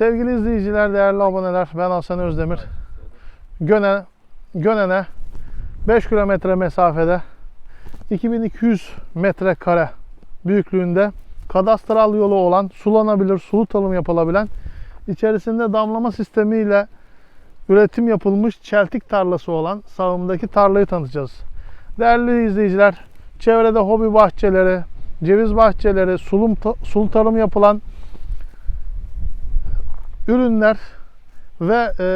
Sevgili izleyiciler, değerli aboneler, ben Hasan Özdemir. Göne, Gönen'e 5 kilometre mesafede 2200 metrekare büyüklüğünde kadastral yolu olan, sulanabilir, sulu tarım yapılabilen, içerisinde damlama sistemiyle üretim yapılmış çeltik tarlası olan sağımdaki tarlayı tanıtacağız. Değerli izleyiciler, çevrede hobi bahçeleri, ceviz bahçeleri, sulum, sulu tarım yapılan ürünler ve e,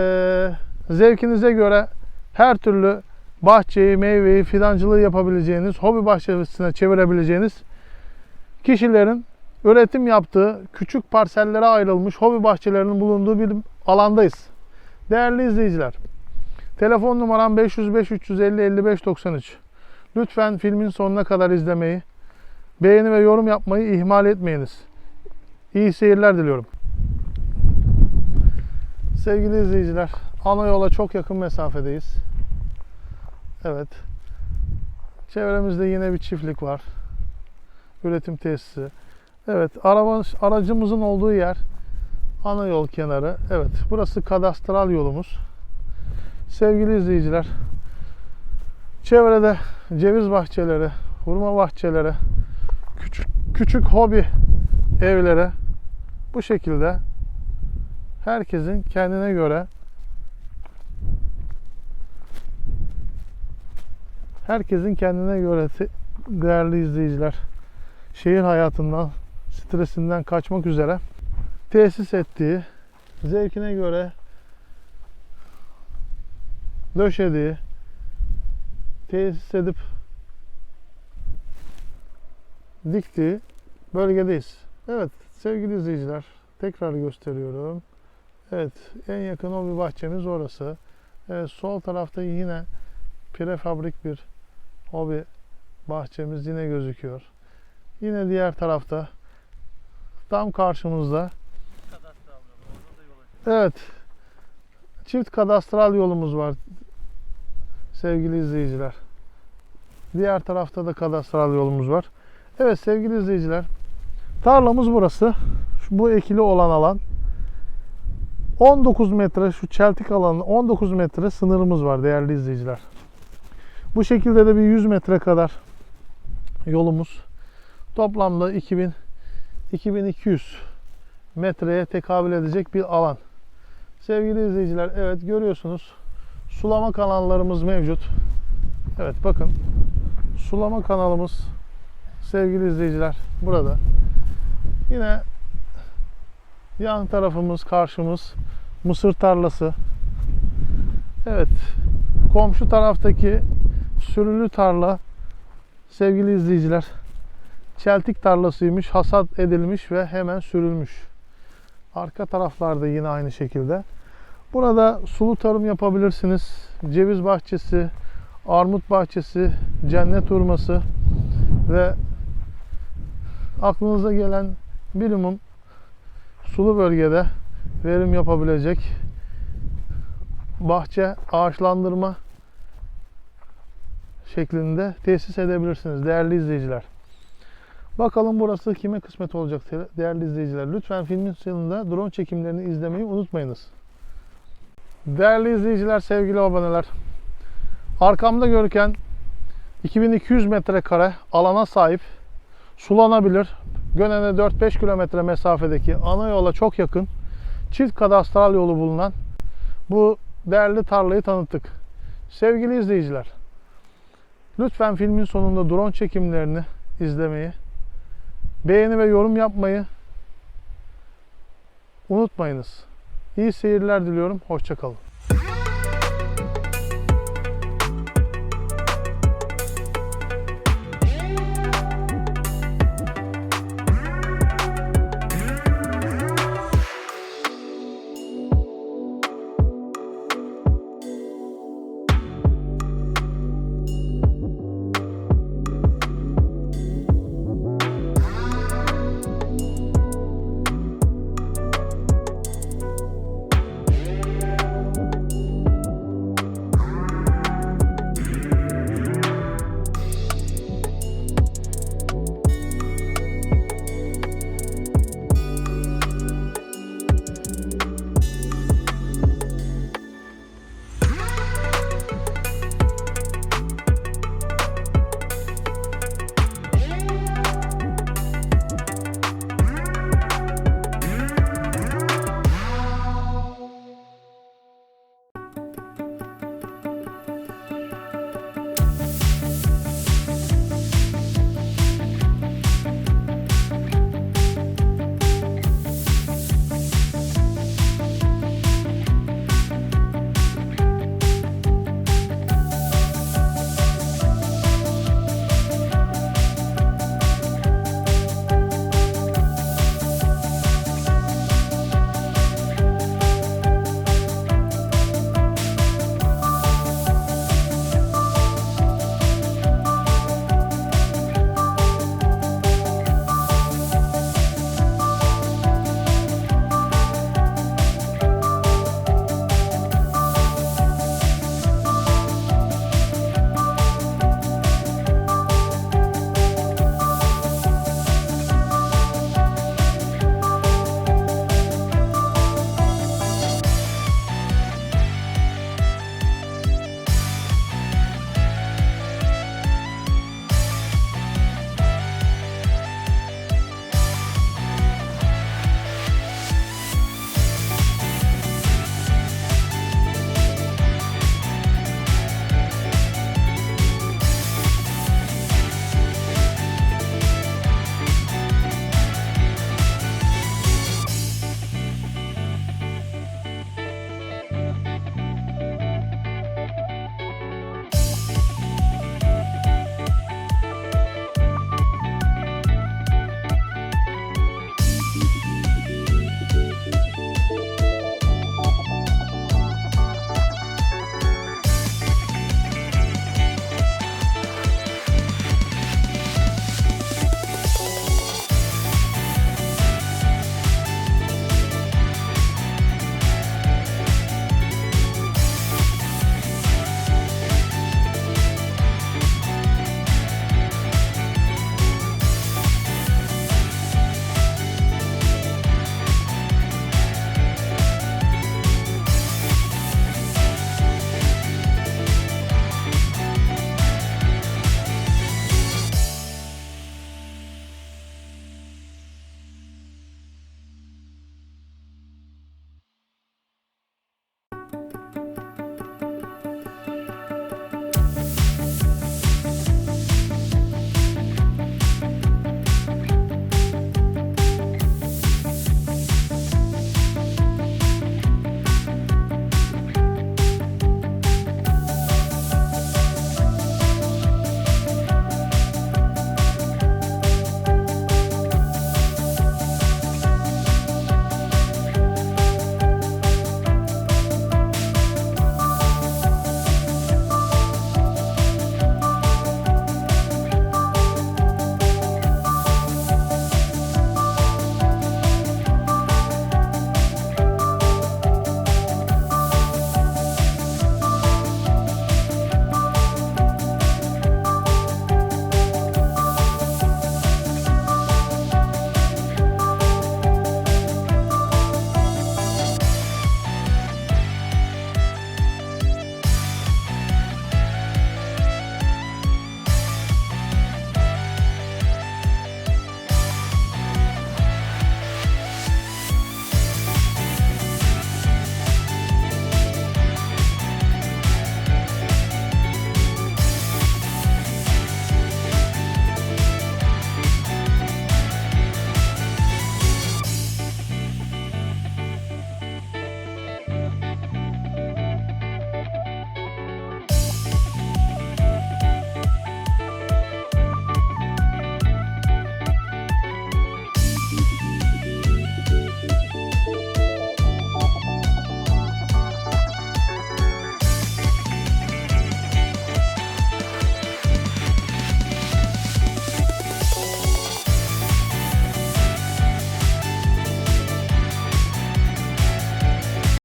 zevkinize göre her türlü bahçeyi, meyveyi, fidancılığı yapabileceğiniz, hobi bahçesine çevirebileceğiniz kişilerin üretim yaptığı küçük parsellere ayrılmış hobi bahçelerinin bulunduğu bir alandayız. Değerli izleyiciler, telefon numaram 505 350 55 93. Lütfen filmin sonuna kadar izlemeyi, beğeni ve yorum yapmayı ihmal etmeyiniz. İyi seyirler diliyorum. Sevgili izleyiciler, ana yola çok yakın mesafedeyiz. Evet. Çevremizde yine bir çiftlik var. Üretim tesisi. Evet, araba, aracımızın olduğu yer ana yol kenarı. Evet, burası kadastral yolumuz. Sevgili izleyiciler, çevrede ceviz bahçeleri, hurma bahçeleri, küçük küçük hobi evlere bu şekilde herkesin kendine göre herkesin kendine göre değerli izleyiciler şehir hayatından stresinden kaçmak üzere tesis ettiği zevkine göre döşediği tesis edip diktiği bölgedeyiz. Evet sevgili izleyiciler tekrar gösteriyorum. Evet en yakın hobi bahçemiz orası. Evet, sol tarafta yine prefabrik bir hobi bahçemiz yine gözüküyor. Yine diğer tarafta tam karşımızda Evet. Çift kadastral yolumuz var sevgili izleyiciler. Diğer tarafta da kadastral yolumuz var. Evet sevgili izleyiciler. Tarlamız burası. Şu, bu ekili olan alan. 19 metre şu çeltik alanı 19 metre sınırımız var değerli izleyiciler. Bu şekilde de bir 100 metre kadar yolumuz. Toplamda 2000 2200 metreye tekabül edecek bir alan. Sevgili izleyiciler evet görüyorsunuz sulama kanallarımız mevcut. Evet bakın sulama kanalımız sevgili izleyiciler burada. Yine yan tarafımız karşımız mısır tarlası. Evet komşu taraftaki sürülü tarla sevgili izleyiciler çeltik tarlasıymış hasat edilmiş ve hemen sürülmüş. Arka taraflarda yine aynı şekilde. Burada sulu tarım yapabilirsiniz. Ceviz bahçesi, armut bahçesi, cennet hurması ve aklınıza gelen bilimum sulu bölgede verim yapabilecek bahçe ağaçlandırma şeklinde tesis edebilirsiniz değerli izleyiciler. Bakalım burası kime kısmet olacak değerli izleyiciler. Lütfen filmin sonunda drone çekimlerini izlemeyi unutmayınız. Değerli izleyiciler, sevgili aboneler. Arkamda görürken 2200 metrekare alana sahip sulanabilir. Gönen'e 4-5 kilometre mesafedeki ana yola çok yakın çift kadastral yolu bulunan bu değerli tarlayı tanıttık. Sevgili izleyiciler, lütfen filmin sonunda drone çekimlerini izlemeyi, beğeni ve yorum yapmayı unutmayınız. İyi seyirler diliyorum. Hoşçakalın.